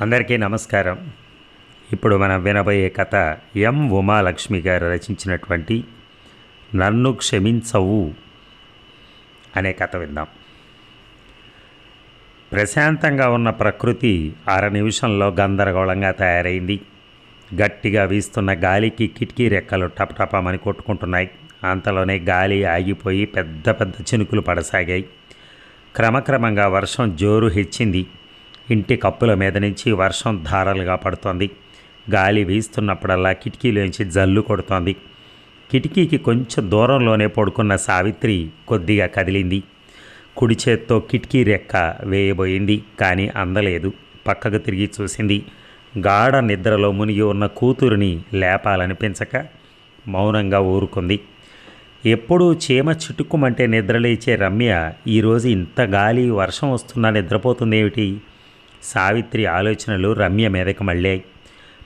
అందరికీ నమస్కారం. ఇప్పుడు మనం వినబోయే కథ ఎం ఉమాలక్ష్మి గారు రచించినటువంటి నన్ను క్షమించవు అనే కథ విందాం. ప్రశాంతంగా ఉన్న ప్రకృతి అర నిమిషంలో గందరగోళంగా తయారైంది. గట్టిగా వీస్తున్న గాలికి కిటికీ రెక్కలు టపటపమని కొట్టుకుంటున్నాయి. అంతలోనే గాలి ఆగిపోయి పెద్ద పెద్ద చినుకులు పడసాగాయి. క్రమక్రమంగా వర్షం జోరు హెచ్చింది. ఇంటి కప్పుల మీద నుంచి వర్షం ధారలుగా పడుతోంది. గాలి వీస్తున్నప్పుడల్లా కిటికీలోంచి జల్లు కొడుతోంది. కిటికీకి కొంచెం దూరంలోనే పడుకున్న సావిత్రి కొద్దిగా కదిలింది. కుడి చేత్తో కిటికీ రెక్క వేయబోయింది కానీ అందలేదు. పక్కకు తిరిగి చూసింది గాఢ నిద్రలో మునిగి ఉన్న కూతురిని లేపాలనిపించక మౌనంగా ఊరుకుంది. ఎప్పుడూ చీమ చిటుక్కుమంటే నిద్రలేచే రమ్య ఈరోజు ఇంత గాలి వర్షం వస్తున్నా నిద్రపోతుందేమిటి? సావిత్రి ఆలోచనలు రమ్య మీదకి మళ్ళాయి.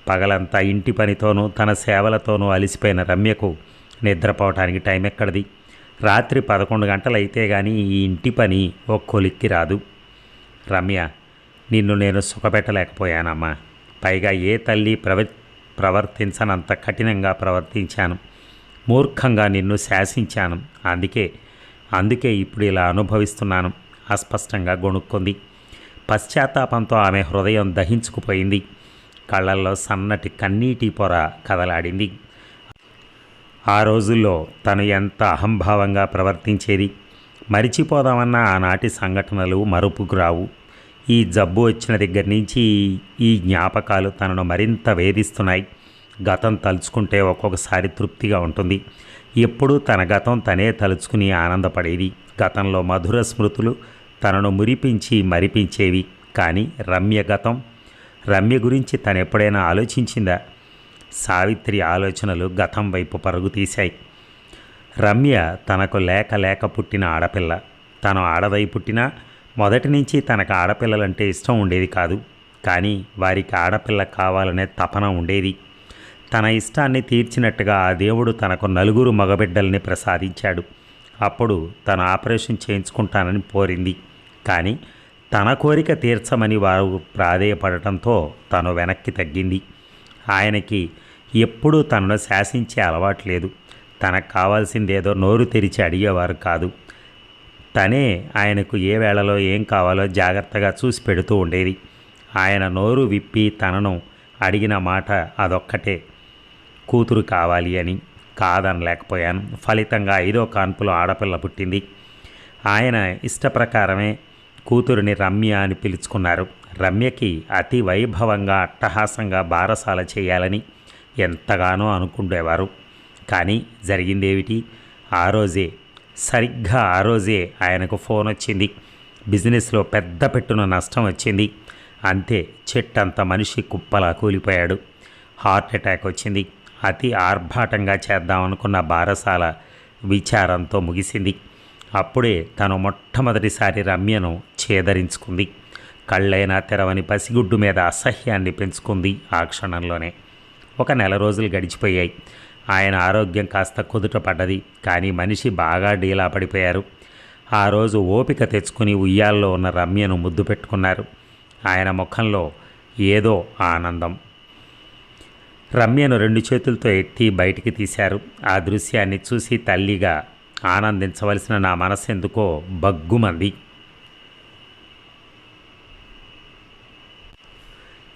పగలంతా ఇంటి పనితోనూ తన సేవలతోనూ అలిసిపోయిన రమ్యకు నిద్రపోవటానికి టైం ఎక్కడిది? రాత్రి పదకొండు గంటలైతే కానీ ఈ ఇంటి పని ఓ కొలిక్కి రాదు. రమ్య నిన్ను నేను సుఖపెట్టలేకపోయానమ్మా. పైగా ఏ తల్లి ప్రవ ప్రవర్తించనంత కఠినంగా ప్రవర్తించాను. మూర్ఖంగా నిన్ను శాసించాను. అందుకే అందుకే ఇప్పుడు ఇలా అనుభవిస్తున్నాను. అస్పష్టంగా గొణుక్కుంది. పశ్చాత్తాపంతో ఆమె హృదయం దహించుకుపోయింది. కళ్ళల్లో సన్నటి కన్నీటి పొర కదలాడింది. ఆ రోజుల్లో తను ఎంత అహంభావంగా ప్రవర్తించేది? మరిచిపోదామన్న ఆనాటి సంఘటనలు మరుపుకు రావు ఈ జబ్బు వచ్చిన దగ్గర నుంచి ఈ జ్ఞాపకాలు తనను మరింత వేధిస్తున్నాయి. గతం తలుచుకుంటే ఒక్కొక్కసారి తృప్తిగా ఉంటుంది. ఎప్పుడూ తన గతం తనే తలుచుకుని ఆనందపడేది. గతంలో మధుర స్మృతులు తనను మురిపించి మరిపించేవి. కానీ రమ్య గతం రమ్య గురించి తను ఎప్పుడైనా ఆలోచించిందా? సావిత్రి ఆలోచనలు గతం వైపు పరుగు తీశాయి. రమ్య తనకు లేక లేక పుట్టిన ఆడపిల్ల. తను ఆడదై పుట్టినా మొదటి నుంచి తనకు ఆడపిల్లలంటే ఇష్టం ఉండేది కాదు. కానీ వారికి ఆడపిల్ల కావాలనే తపన ఉండేది. తన ఇష్టాన్ని తీర్చినట్టుగా ఆ దేవుడు తనకు నలుగురు మగబిడ్డల్ని ప్రసాదించాడు. అప్పుడు తను ఆపరేషన్ చేయించుకుంటానని కోరింది కానీ తన కోరిక తీర్చమని వారు ప్రాధేయపడటంతో తను వెనక్కి తగ్గింది. ఆయనకి ఎప్పుడూ తనను శాసించే అలవాటు లేదు. తనకు కావాల్సిందేదో నోరు తెరిచి అడిగేవారు కాదు. తనే ఆయనకు ఏ వేళలో ఏం కావాలో జాగ్రత్తగా చూసి పెడుతూ ఉండేది. ఆయన నోరు విప్పి తనను అడిగిన మాట అదొక్కటే. కూతురు కావాలి అని కాదనలేకపోయాను. ఫలితంగా ఐదో కాన్పులో ఆడపిల్ల పుట్టింది. ఆయన ఇష్టప్రకారమే కూతురిని రమ్య అని పిలుచుకున్నారు. రమ్యకి అతి వైభవంగా అట్టహాసంగా బారసాల చేయాలని ఎంతగానో అనుకుండేవారు. కానీ జరిగిందేమిటి? ఆ రోజే సరిగ్గా ఆ రోజే ఆయనకు ఫోన్ వచ్చింది. బిజినెస్లో పెద్ద పెట్టున నష్టం వచ్చింది. అంతే చెట్టంత మనిషి కుప్పలా కూలిపోయాడు. హార్ట్ అటాక్ వచ్చింది. అతి ఆర్భాటంగా చేద్దామనుకున్న బారసాల విచారంతో ముగిసింది. అప్పుడే తను మొట్టమొదటిసారి రమ్యను చేదరించుకుంది. కళ్ళైనా తెరవని పసిగుడ్డు మీద అసహ్యాన్ని పెంచుకుంది ఆ క్షణంలోనే. ఒక నెల రోజులు గడిచిపోయాయి. ఆయన ఆరోగ్యం కాస్త కుదుట పడ్డది కానీ మనిషి బాగా డీలా పడిపోయారు. ఆ రోజు ఓపిక తెచ్చుకుని ఉయ్యాల్లో ఉన్న రమ్యను ముద్దు పెట్టుకున్నారు. ఆయన ముఖంలో ఏదో ఆనందం. రమ్యను రెండు చేతులతో ఎత్తి బయటికి తీశారు. ఆ దృశ్యాన్ని చూసి తల్లిగా ఆనందించవలసిన నా మనసు ఎందుకో బగ్గుమంది.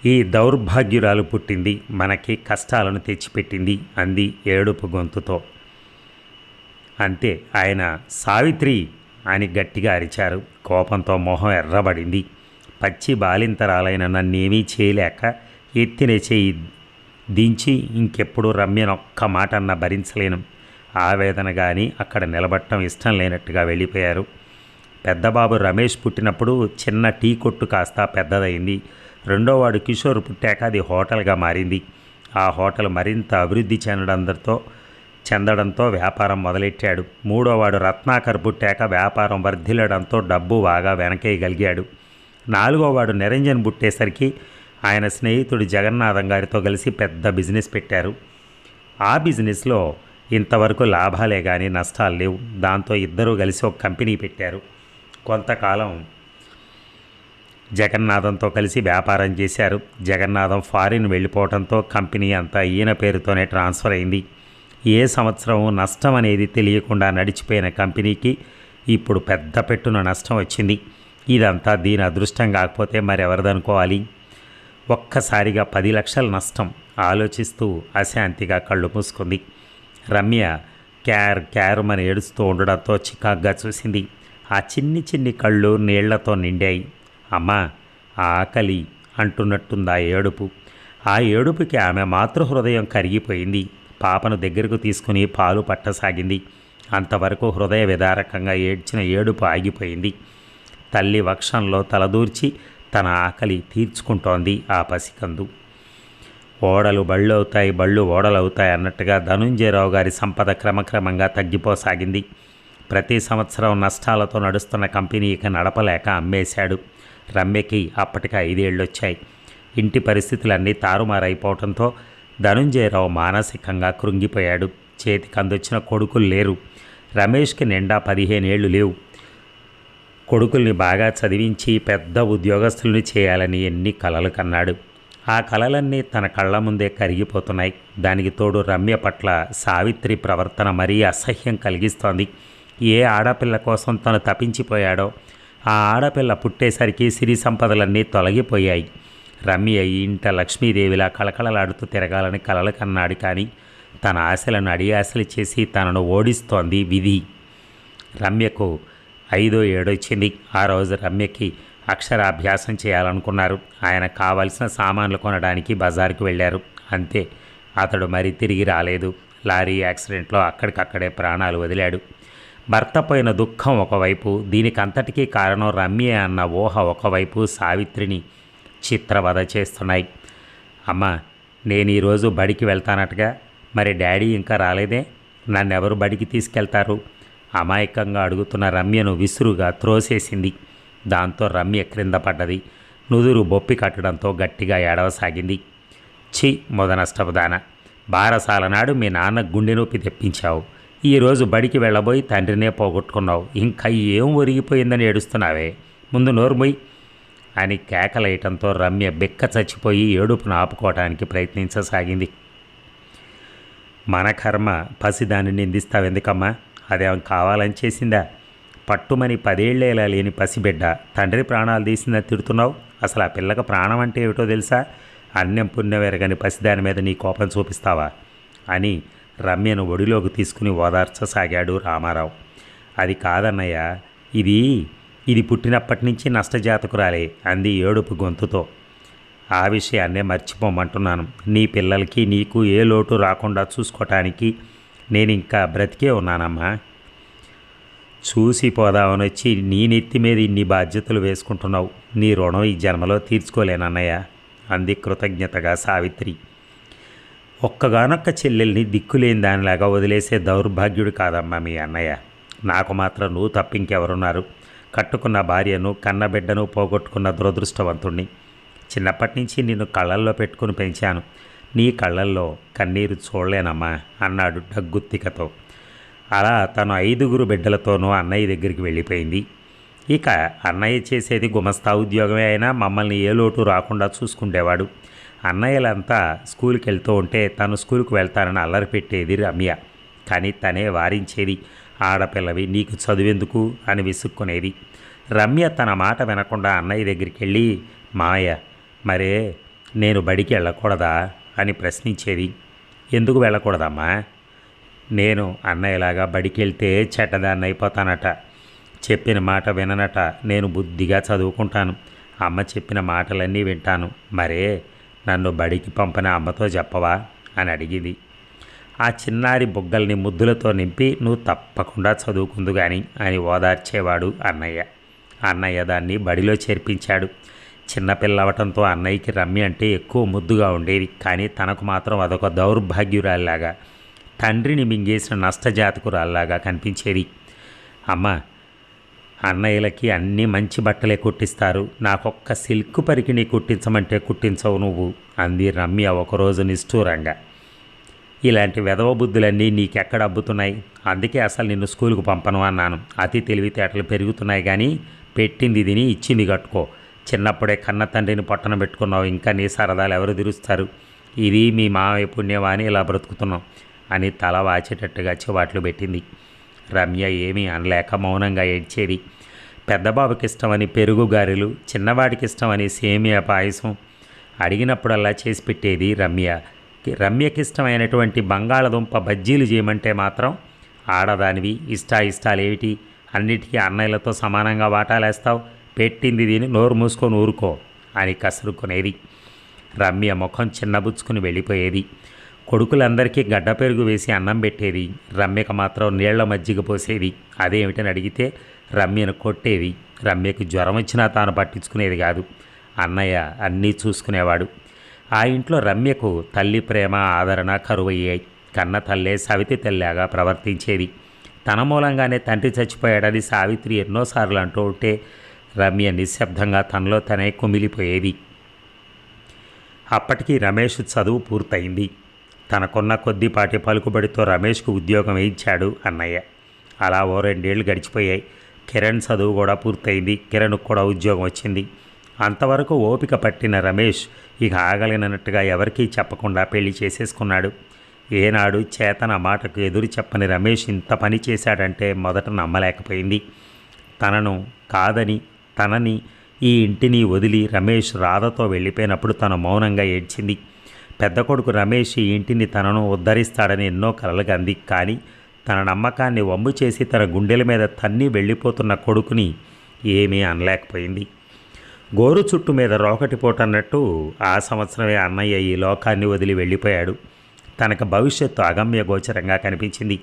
ఈ దౌర్భాగ్యురాలు పుట్టింది మనకి కష్టాలను తెచ్చిపెట్టింది అంది ఏడుపు గొంతుతో. అంతే ఆయన సావిత్రి అని గట్టిగా అరిచారు. కోపంతో మొహం ఎర్రబడింది. పచ్చి బాలింతరాలైన నన్నేమీ చేయలేక ఎత్తిన చేయి దించి ఇంకెప్పుడు రమ్యనొక్క మాట అన్న భరించలేను. ఆవేదన కానీ అక్కడ నిలబట్టడం ఇష్టం లేనట్టుగా వెళ్ళిపోయారు. పెద్దబాబు రమేష్ పుట్టినప్పుడు చిన్న టీ కొట్టు కాస్త పెద్దదైంది రెండోవాడు కిషోర్ పుట్టాక అది హోటల్గా మారింది. ఆ హోటల్ మరింత అభివృద్ధి చెందడంతో చెందడంతో వ్యాపారం మొదలెట్టాడు. మూడోవాడు రత్నాకర్ పుట్టాక వ్యాపారం వర్ధిల్లడంతో డబ్బు బాగా వెనకేయగలిగాడు. నాలుగోవాడు నిరంజన్ పుట్టేసరికి ఆయన స్నేహితుడు జగన్నాథం గారితో కలిసి పెద్ద బిజినెస్ పెట్టారు. ఆ బిజినెస్లో ఇంతవరకు లాభాలే కానీ నష్టాలు లేవు. దాంతో ఇద్దరూ కలిసి ఒక కంపెనీ పెట్టారు. కొంతకాలం జగన్నాథంతో కలిసి వ్యాపారం చేశారు. జగన్నాథం ఫారిన్ వెళ్ళిపోవడంతో కంపెనీ అంతా ఈయన పేరుతోనే ట్రాన్స్ఫర్ అయింది. ఏ సంవత్సరం నష్టం అనేది తెలియకుండా నడిచిపోయిన కంపెనీకి ఇప్పుడు పెద్ద పెట్టున నష్టం వచ్చింది. ఇదంతా దీని అదృష్టం కాకపోతే మరెవరిదనుకోవాలి? ఒక్కసారిగా పది లక్షల నష్టం ఆలోచిస్తూ అశాంతిగా కళ్ళు మూసుకుంది. రమ్య క్యార్ క్యారుమని ఏడుస్తూ ఉండడంతో చికాగ్గా చూసింది. ఆ చిన్ని చిన్ని కళ్ళు నీళ్ళతో నిండాయి. అమ్మా ఆకలి అంటున్నట్టుంది ఆ ఏడుపు? ఆ ఏడుపుకి ఆమె మాతృహృదయం కరిగిపోయింది. పాపను దగ్గరకు తీసుకుని పాలు పట్టసాగింది. అంతవరకు హృదయ విదారకంగా ఏడ్చిన ఏడుపు ఆగిపోయింది. తల్లి వక్షంలో తలదూర్చి తన ఆకలి తీర్చుకుంటోంది ఆ పసికందు. ఓడలు బళ్ళు అవుతాయి బళ్ళు ఓడలు అవుతాయి అన్నట్టుగా ధనుంజయరావు గారి సంపద క్రమక్రమంగా తగ్గిపోసాగింది. ప్రతి సంవత్సరం నష్టాలతో నడుస్తున్న కంపెనీ ఇక నడపలేక అమ్మేశాడు. రమ్యకి అప్పటికి ఐదేళ్ళు వచ్చాయి ఇంటి పరిస్థితులన్నీ తారుమారైపోవడంతో ధనుంజయరావు మానసికంగా కృంగిపోయాడు. చేతికి అందొచ్చిన కొడుకులు లేరు. రమేష్కి నిండా పదిహేనేళ్ళు లేవు. కొడుకుల్ని బాగా చదివించి పెద్ద ఉద్యోగస్తుల్ని చేయాలని ఎన్ని కలలు కన్నాడు. ఆ కళలన్నీ తన కళ్ళ ముందే కరిగిపోతున్నాయి. దానికి తోడు రమ్య పట్ల సావిత్రి ప్రవర్తన మరీ అసహ్యం కలిగిస్తోంది. ఏ ఆడపిల్ల కోసం తను తప్పించిపోయాడో ఆ ఆడపిల్ల పుట్టేసరికి సిరి సంపదలన్నీ తొలగిపోయాయి. రమ్య ఇంట లక్ష్మీదేవిలా కళకళలాడుతూ తిరగాలని కలలు కన్నాడు కానీ తన ఆశలను అడియాశలు చేసి తనను ఓడిస్తోంది విధి. రమ్యకు ఐదో ఏడొచ్చింది. ఆ రోజు రమ్యకి అక్షరాభ్యాసం చేయాలనుకున్నారు. ఆయన కావలసిన సామాన్లు కొనడానికి బజార్కి వెళ్ళారు. అంతే. అతడు మరి తిరిగి రాలేదు. లారీ యాక్సిడెంట్లో అక్కడికక్కడే ప్రాణాలు వదిలాడు. భర్త పోయిన దుఃఖం ఒకవైపు దీనికంతటికీ కారణం రమ్య అన్న ఊహ ఒకవైపు సావిత్రిని చిత్రవద చేస్తున్నాయి. అమ్మ నేను ఈరోజు బడికి వెళ్తానట్టుగా మరి డాడీ ఇంకా రాలేదే? నన్నెవరు బడికి తీసుకెళ్తారు? అమాయకంగా అడుగుతున్న రమ్యను విసురుగా త్రోసేసింది. దాంతో రమ్య క్రింద పడ్డది. నుదురు బొప్పి కట్టడంతో గట్టిగా ఏడవసాగింది. ఛీ మొదనష్టపదాన! బారసాల నాడు మీ నాన్న గుండె నొప్పి తెప్పించావు. ఈరోజు బడికి వెళ్ళబోయి తండ్రినే పోగొట్టుకున్నావు. ఇంకా ఏం ఒరిగిపోయిందని ఏడుస్తున్నావే? ముందు నోరుమొయ్ అని కేకలేయటంతో రమ్య బిక్క చచ్చిపోయి ఏడుపును ఆపుకోవటానికి ప్రయత్నించసాగింది. మన కర్మ పసిదాన్ని నిందిస్తావెందుకమ్మా? అదేం కావాలని చేసిందా? పట్టుమని పదేళ్ళేలా లేని పసిబిడ్డ. తండ్రి ప్రాణాలు తీసిందని తిడుతున్నావు? అసలు ఆ పిల్లకి ప్రాణం అంటే ఏమిటో తెలుసా? అన్యం పుణ్యమెరగని పసిదాని మీద నీ కోపం చూపిస్తావా? అని రమ్యను ఒడిలోకి తీసుకుని ఓదార్చసాగాడు రామారావు. అది కాదన్నయ్య ఇది ఇది పుట్టినప్పటి నుంచి నష్టజాతకురాలే అంది ఏడుపు గొంతుతో. ఆ విషయాన్నే మర్చిపోమంటున్నాను. నీ పిల్లలకి నీకు ఏ లోటు రాకుండా చూసుకోవటానికి నేను ఇంకా బ్రతికే ఉన్నానమ్మా. చూసి పోదామని వచ్చి నీ నెత్తి మీద ఇన్ని బాధ్యతలు వేసుకుంటున్నావు. నీ రుణం ఈ జన్మలో తీర్చుకోలేనన్నయ్య అంది కృతజ్ఞతగా సావిత్రి. ఒక్కగానొక్క చెల్లెల్ని దిక్కులేని దానిలాగా వదిలేసే దౌర్భాగ్యుడు కాదమ్మా మీ అన్నయ్య. నాకు మాత్రం నువ్వు తప్పింకెవరున్నారు కట్టుకున్న భార్యను కన్నబిడ్డను పోగొట్టుకున్న దురదృష్టవంతుణ్ణి. చిన్నప్పటి నుంచి నిన్ను కళ్ళల్లో పెట్టుకుని పెంచాను. నీ కళ్ళల్లో కన్నీరు చూడలేనమ్మా అన్నాడు డగ్గుత్తికతో. అలా తను ఐదుగురు బిడ్డలతోనూ అన్నయ్య దగ్గరికి వెళ్ళిపోయింది. ఇక అన్నయ్య చేసేది గుమస్తా ఉద్యోగమే అయినా మమ్మల్ని ఏ లోటు రాకుండా చూసుకుండేవాడు. అన్నయ్యలంతా స్కూల్కి వెళ్తూ ఉంటే తను స్కూల్కి వెళ్తానని అల్లరి పెట్టేది రమ్య. కానీ తనే వారించేది ఆడపిల్లవి నీకు చదువెందుకు? అని విసుక్కునేది. రమ్య తన మాట వినకుండా అన్నయ్య దగ్గరికి వెళ్ళి మాయ మరే నేను బడికి వెళ్ళకూడదా? అని ప్రశ్నించేది. ఎందుకు వెళ్ళకూడదమ్మా? నేను అన్నయ్యలాగా బడికెళ్తే చెడ్డదాన్ని అయిపోతానట. చెప్పిన మాట విననట. నేను బుద్ధిగా చదువుకుంటాను. అమ్మ చెప్పిన మాటలన్నీ వింటాను. మరే నన్ను బడికి పంపిన అమ్మతో చెప్పవా? అని అడిగింది. ఆ చిన్నారి బుగ్గల్ని ముద్దులతో నింపి నువ్వు తప్పకుండా చదువుకుందు గాని అని ఓదార్చేవాడు అన్నయ్య. అన్నయ్య దాన్ని బడిలో చేర్పించాడు. చిన్నపిల్ల అవటంతో అన్నయ్యకి రమ్య అంటే ఎక్కువ ముద్దుగా ఉండేది. కానీ తనకు మాత్రం అదొక దౌర్భాగ్యురాలిలాగా తండ్రిని మింగేసిన నష్టజాతకురాల్లాగా కనిపించేది. అమ్మ అన్నయ్యలకి అన్నీ మంచి బట్టలే కుట్టిస్తారు. నాకొక్క సిల్క్ పరికిని కుట్టించమంటే కుట్టించవు నువ్వు అంది రమ్య ఒకరోజు నిష్ఠూరంగా. ఇలాంటి వెధవ బుద్ధులన్నీ నీకెక్కడ అబ్బుతున్నాయి? అందుకే అసలు నిన్ను స్కూల్కు పంపను అన్నాను. అతి తెలివితేటలు పెరుగుతున్నాయి కానీ పెట్టింది తిని ఇచ్చింది కట్టుకో. చిన్నప్పుడే కన్న తండ్రిని పొట్టన పెట్టుకున్నావు. ఇంకా నీ సరదాలు ఎవరు తీరుస్తారు ఇది మీ మావయ్య పుణ్యమా అని ఇలా బ్రతుకుతున్నాం. అని తల వాచేటట్టుగా చివాట్లు పెట్టింది. రమ్య ఏమీ అనలేక మౌనంగా ఏడ్చేది. పెద్దబాబుకి ఇష్టమని పెరుగు గారెలు చిన్నవాడికి ఇష్టమని సేమియా పాయసం అడిగినప్పుడల్లా చేసి పెట్టేది రమ్య. రమ్యకి ఇష్టమైనటువంటి బంగాళదుంప బజ్జీలు చేయమంటే మాత్రం ఆడదానివి ఇష్టాయిష్టాలేమిటి? ఇష్టాలు ఏమిటి అన్నిటికీ అన్నయ్యలతో సమానంగా వాటాలేస్తావు? పెట్టింది దీని నోరు మూసుకొని ఊరుకో అని కసురుకునేది. రమ్య ముఖం చిన్నబుచ్చుకుని వెళ్ళిపోయేది. కొడుకులందరికీ గడ్డ పెరుగు వేసి అన్నం పెట్టేది. రమ్యకు మాత్రం నీళ్ళ మజ్జిగ పోసేది. అదేమిటని అడిగితే రమ్యను కొట్టేది. రమ్యకు జ్వరం వచ్చినా తాను పట్టించుకునేది కాదు. అన్నయ్య అన్నీ చూసుకునేవాడు. ఆ ఇంట్లో రమ్యకు తల్లి ప్రేమ ఆదరణ కరువయ్యాయి. కన్న తల్లే సవితి తల్లిగా ప్రవర్తించేది. తన మూలంగానే తండ్రి చచ్చిపోయాడని సావిత్రి ఎన్నోసార్లు అంటూ ఉంటే రమ్య నిశ్శబ్దంగా తనలో తనే కుమిలిపోయేది. అప్పటికి రమేష్ చదువు పూర్తయింది. తనకున్న కొద్దిపాటి పలుకుబడితో రమేష్కు ఉద్యోగం ఇచ్చాడు అన్నయ్య. అలా ఓ రెండేళ్ళు గడిచిపోయాయి. కిరణ్ చదువు కూడా పూర్తయింది. కిరణ్కు కూడా ఉద్యోగం వచ్చింది. అంతవరకు ఓపిక పట్టిన రమేష్ ఇక ఆగలిగినట్టుగా ఎవరికీ చెప్పకుండా పెళ్ళి చేసేసుకున్నాడు. ఏనాడు చేతన మాటకు ఎదురు చెప్పని రమేష్ ఇంత పని చేశాడంటే మొదట నమ్మలేకపోయింది. తనను కాదని తనని ఈ ఇంటిని వదిలి రమేష్ రాధతో వెళ్ళిపోయినప్పుడు తను మౌనంగా ఏడ్చింది. పెద్ద కొడుకు రమేష్ ఈ ఇంటిని తనను ఉద్ధరిస్తాడని ఎన్నో కలలుగంది కానీ తన నమ్మకాన్ని వమ్ము చేసి తన గుండెల మీద తన్ని వెళ్ళిపోతున్న కొడుకుని ఏమీ అనలేకపోయింది. గోరు చుట్టు మీద రోకటి అన్నట్టు ఆ సంవత్సరమే అన్నయ్య ఈ లోకాన్ని వదిలి వెళ్ళిపోయాడు. తనకు భవిష్యత్తు అగమ్య గోచరంగా కనిపించింది.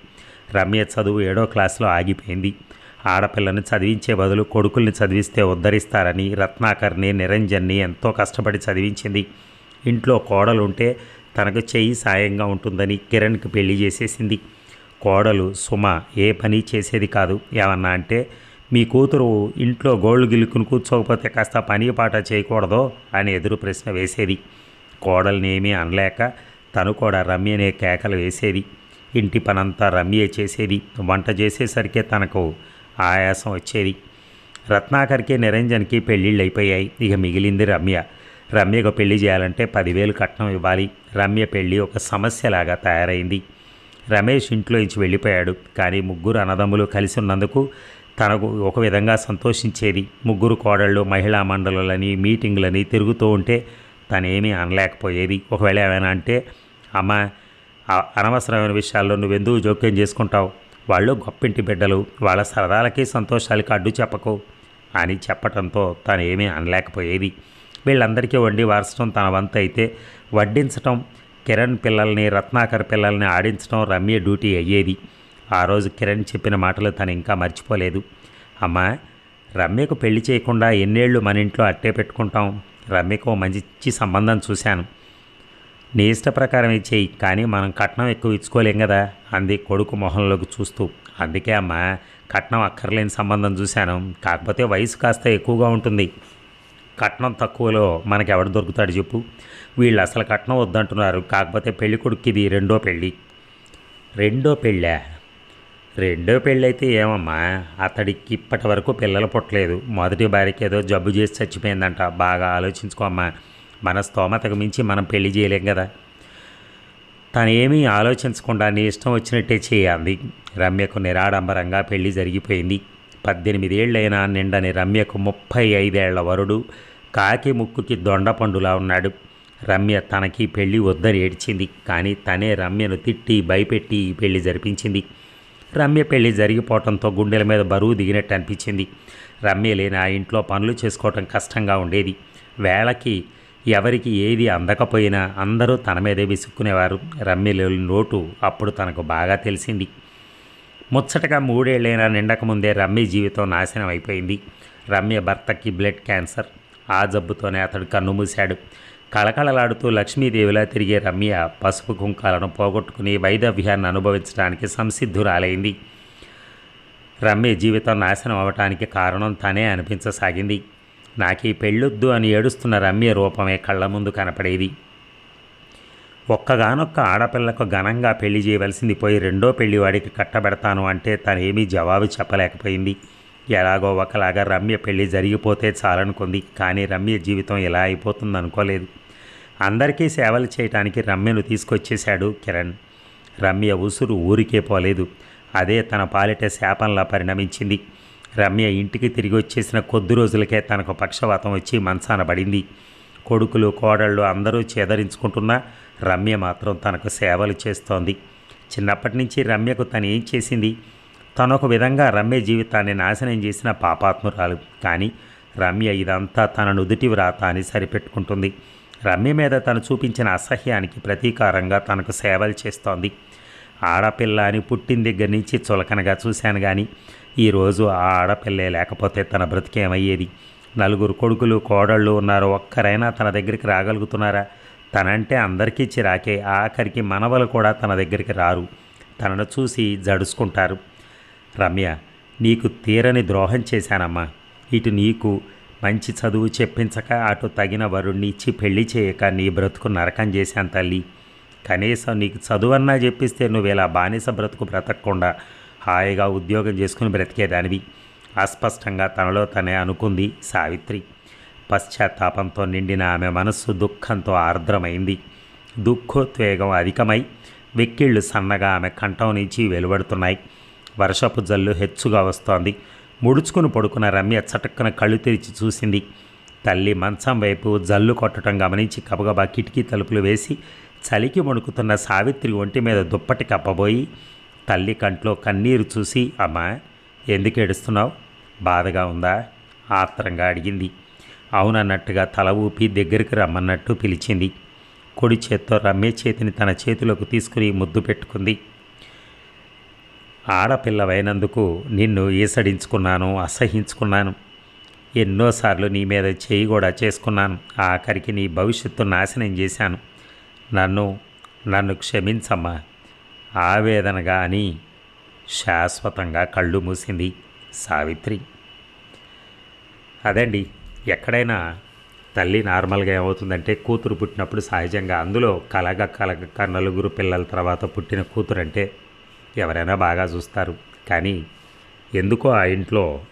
రమ్య చదువు ఏడో క్లాసులో ఆగిపోయింది. ఆడపిల్లని చదివించే బదులు కొడుకుల్ని చదివిస్తే ఉద్ధరిస్తారని రత్నాకర్ని నిరంజన్ని ఎంతో కష్టపడి చదివించింది. ఇంట్లో కోడలుంటే తనకు చెయ్యి సాయంగా ఉంటుందని కిరణ్కి పెళ్ళి చేసేసింది. కోడలు సుమ ఏ పని చేసేది కాదు. ఏమన్నా అంటే మీ కూతురు ఇంట్లో గోళ్ళు గిలుకుని కూర్చోకపోతే కాస్త పని పాట చేయకూడదో? అని ఎదురు ప్రశ్న వేసేది. కోడల్ని ఏమీ అనలేక తను కూడా రమ్యనే కేకలు వేసేది. ఇంటి పనంతా రమ్యే చేసేది. వంట చేసేసరికే తనకు ఆయాసం వచ్చేది. రత్నాకర్కి నిరంజన్కి పెళ్ళిళ్ళు అయిపోయాయి ఇక మిగిలింది రమ్య. రమ్యకు పెళ్ళి చేయాలంటే పదివేలు కట్నం ఇవ్వాలి. రమ్య పెళ్ళి ఒక సమస్యలాగా తయారైంది. రమేష్ ఇంట్లో నుంచి వెళ్ళిపోయాడు. కానీ ముగ్గురు అన్నదమ్ములు కలిసి ఉన్నందుకు తనకు ఒక విధంగా సంతోషించేది. ముగ్గురు కోడళ్ళు మహిళా మండలులని మీటింగులని తిరుగుతూ ఉంటే తనేమీ అనలేకపోయేది. ఒకవేళ ఏమైనా అంటే అమ్మ అనవసరమైన విషయాల్లో నువ్వెందుకు జోక్యం చేసుకుంటావు? వాళ్ళు గొప్పింటి బిడ్డలు. వాళ్ళ సరదాలకి సంతోషాలకి అడ్డు చెప్పకు అని చెప్పటంతో తను ఏమీ అనలేకపోయేది. వీళ్ళందరికీ వండి వార్చడం తన వంతు అయితే వడ్డించటం కిరణ్ పిల్లల్ని రత్నాకర్ పిల్లల్ని ఆడించడం రమ్య డ్యూటీ అయ్యేది. ఆ రోజు కిరణ్ చెప్పిన మాటలు తను ఇంకా మర్చిపోలేదు. అమ్మా రమ్యకు పెళ్ళి చేయకుండా ఎన్నేళ్ళు మన ఇంట్లో అట్టే పెట్టుకుంటాం. రమ్యకు ఓ మంచి సంబంధం చూశాను. నీ ఇష్ట ప్రకారం ఇచ్చేయి కానీ మనం కట్నం ఎక్కువ ఇచ్చుకోలేం కదా అంది కొడుకు మొహంలోకి చూస్తూ. అందుకే అమ్మా కట్నం అక్కర్లేని సంబంధం చూశాను. కాకపోతే వయసు కాస్త ఎక్కువగా ఉంటుంది. కట్నం తక్కువలో మనకి ఎవడు దొరుకుతాడు చెప్పు. వీళ్ళు అసలు కట్నం వద్దంటున్నారు. కాకపోతే పెళ్ళి కొడుకు ఇది రెండో పెళ్ళి. రెండో పెళ్ళా? రెండో పెళ్ళైతే ఏమమ్మా? అతడికి ఇప్పటి వరకు పిల్లలు పుట్టలేదు. మొదటి భార్యకి ఏదో జబ్బు చేసి చచ్చిపోయిందంట. బాగా ఆలోచించుకోమ్మా మన స్తోమతకు మించి మనం పెళ్ళి చేయలేం కదా. తను ఏమీ ఆలోచించకుండా నీ ఇష్టం వచ్చినట్టే చేయంది. రమ్యకు నిరాడంబరంగా పెళ్ళి జరిగిపోయింది. పద్దెనిమిదేళ్ళైనా నిండని రమ్యకు ముప్పై ఐదేళ్ళ వరుడు కాకి ముక్కుకి దొండపండులా ఉన్నాడు. రమ్య తనకి పెళ్ళి వద్దని ఏడ్చింది. కానీ తనే రమ్యను తిట్టి భయపెట్టి ఈ పెళ్ళి జరిపించింది. రమ్య పెళ్ళి జరిగిపోవటంతో గుండెల మీద బరువు దిగినట్టు అనిపించింది రమ్య లేని ఆ ఇంట్లో పనులు చేసుకోవటం కష్టంగా ఉండేది. వేళకి ఎవరికి ఏది అందకపోయినా అందరూ తన మీదే విసుక్కునేవారు. రమ్యలేని నోటు అప్పుడు తనకు బాగా తెలిసింది. ముచ్చటగా మూడేళ్ళైనా నిండకముందే రమ్య జీవితం నాశనం అయిపోయింది రమ్య భర్తకి బ్లడ్ క్యాన్సర్. ఆ జబ్బుతోనే అతడు కన్నుమూశాడు కళకళలాడుతూ లక్ష్మీదేవిలా తిరిగే రమ్య పసుపు కుంకాలను పోగొట్టుకుని వైదవ్యాన్ని అనుభవించడానికి సంసిద్ధురాలైంది. రమ్య జీవితం నాశనం అవటానికి కారణం తనే అనిపించసాగింది. నాకు ఈ పెళ్ళొద్దు అని ఏడుస్తున్న రమ్య రూపమే కళ్ళ ముందు కనపడేది. ఒక్కగానొక్క ఆడపిల్లకు ఘనంగా పెళ్ళి చేయవలసింది పోయి రెండో పెళ్ళి వాడికి కట్టబెడతాను అంటే తనేమీ జవాబు చెప్పలేకపోయింది. ఎలాగో ఒకలాగా రమ్య పెళ్ళి జరిగిపోతే చాలనుకుంది కానీ రమ్య జీవితం ఇలా అయిపోతుంది అనుకోలేదు అందరికీ సేవలు చేయటానికి రమ్యను తీసుకొచ్చేశాడు కిరణ్. రమ్య ఉసురు ఊరికే పోలేదు. అదే తన పాలిట శాపంలా పరిణమించింది. రమ్య ఇంటికి తిరిగి వచ్చేసిన కొద్ది రోజులకే తనకు పక్షవాతం వచ్చి మంచాన పడింది. కొడుకులు కోడళ్ళు అందరూ చేదరించుకుంటున్న రమ్య మాత్రం తనకు సేవలు చేస్తోంది. చిన్నప్పటి నుంచి రమ్యకు తను ఏం చేసింది? తను ఒక విధంగా రమ్య జీవితాన్ని నాశనం చేసిన పాపాత్మురాలు. కానీ రమ్య ఇదంతా తన నుదుటి వ్రాత అని సరిపెట్టుకుంటుంది. రమ్య మీద తను చూపించిన అసహ్యానికి ప్రతీకారంగా తనకు సేవలు చేస్తోంది. ఆడపిల్ల అని పుట్టిన దగ్గర నుంచి చులకనగా చూశాను కానీ ఈరోజు ఆ ఆడపిల్లే లేకపోతే తన బ్రతికేమయ్యేది? నలుగురు కొడుకులు కోడళ్ళు ఉన్నారు. ఒక్కరైనా తన దగ్గరికి రాగలుగుతున్నారా? తనంటే అందరికీ చిరాకే. ఆఖరికి మనవలు కూడా తన దగ్గరికి రారు. తనను చూసి జడుసుకుంటారు రమ్య నీకు తీరని ద్రోహం చేశానమ్మా. ఇటు నీకు మంచి చదువు చెప్పించక అటు తగిన వరుణ్ణి ఇచ్చి పెళ్ళి చేయక నీ బ్రతుకు నరకం చేశాను తల్లి. కనీసం నీకు చదువన్నా చెప్పిస్తే నువ్వు ఇలా బానిస బ్రతుకు బ్రతకకుండా హాయిగా ఉద్యోగం చేసుకుని బ్రతికేదానివి. అస్పష్టంగా తనలో తనే అనుకుంది సావిత్రి. పశ్చాత్తాపంతో నిండిన ఆమె మనస్సు దుఃఖంతో ఆర్ద్రమైంది. దుఃఖోద్వేగం అధికమై వెక్కిళ్ళు సన్నగా ఆమె కంఠం నుంచి వెలువడుతున్నాయి. వర్షపు జల్లు హెచ్చుగా వస్తోంది. ముడుచుకుని పడుకున్న రమ్య చటక్కున కళ్ళు తెరిచి చూసింది. తల్లి మంచం వైపు జల్లు కొట్టడం గమనించి కబగబా కిటికీ తలుపులు వేసి చలికి వణుకుతున్న సావిత్రి ఒంటి మీద దుప్పటి కప్పబోయి తల్లి కంట్లో కన్నీరు చూసి అమ్మా ఎందుకు ఏడుస్తున్నావు? బాధగా ఉందా? ఆత్రంగా అడిగింది. అవునన్నట్టుగా తల ఊపి దగ్గరికి రమ్మన్నట్టు పిలిచింది. కుడి చేత్తో రమ్మే చేతిని తన చేతిలోకి తీసుకుని ముద్దు పెట్టుకుంది. ఆడపిల్లవైనందుకు నిన్ను ఈసడించుకున్నాను అసహించుకున్నాను. ఎన్నోసార్లు నీ మీద చేయి కూడా చేసుకున్నాను. ఆఖరికి నీ భవిష్యత్తు నాశనం చేశాను. నన్ను నన్ను క్షమించమ్మా. ఆవేదనగా అని శాశ్వతంగా కళ్ళు మూసింది. సావిత్రి. అదండి ఎక్కడైనా తల్లి నార్మల్గా ఏమవుతుందంటే కూతురు పుట్టినప్పుడు సహజంగా అందులో కలగ కలగక నలుగురు పిల్లల తర్వాత పుట్టిన కూతురు అంటే ఎవరైనా బాగా చూస్తారు. కానీ ఎందుకో ఆ ఇంట్లో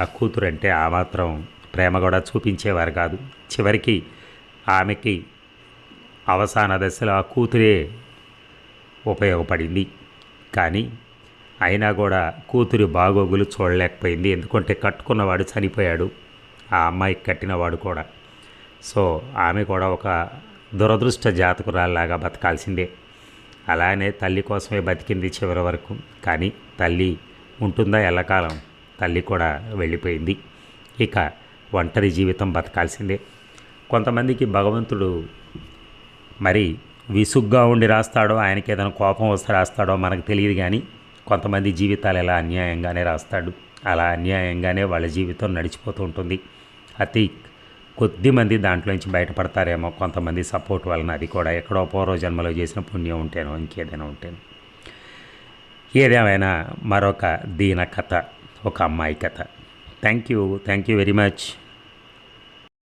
ఆ కూతురు అంటే ఆ మాత్రం ప్రేమ కూడా చూపించేవారు కాదు. చివరికి ఆమెకి అవసాన దశలో ఆ కూతురే ఉపయోగపడింది. కానీ అయినా కూడా కూతురి బాగోగులు చూడలేకపోయింది. ఎందుకంటే కట్టుకున్నవాడు చనిపోయాడు. ఆ అమ్మాయికి కట్టినవాడు కూడా. సో ఆమె కూడా ఒక దురదృష్ట జాతకురాల్లాగా బతకాల్సిందే. అలానే తల్లి కోసమే బతికింది చివరి వరకు. కానీ తల్లి ఉంటుందా ఎల్లకాలం? తల్లి కూడా వెళ్ళిపోయింది. ఇక ఒంటరి జీవితం బతకాల్సిందే. కొంతమందికి భగవంతుడు మరి విసుగ్గా ఉండి రాస్తాడో ఆయనకి ఏదైనా కోపం వస్తే రాస్తాడో మనకు తెలియదు కానీ కొంతమంది జీవితాలు ఎలా అన్యాయంగానే రాస్తాడు. అలా అన్యాయంగానే వాళ్ళ జీవితం నడిచిపోతూ ఉంటుంది. అతి కొద్దిమంది దాంట్లోంచి బయటపడతారేమో కొంతమంది సపోర్ట్ వలన. అది కూడా ఎక్కడో పూర్వ జన్మలో చేసిన పుణ్యం ఉంటేనో ఇంకేదైనా ఉంటేనో. ఏదేమైనా మరొక దీన కథ ఒక అమ్మాయి కథ. Thank you thank you very much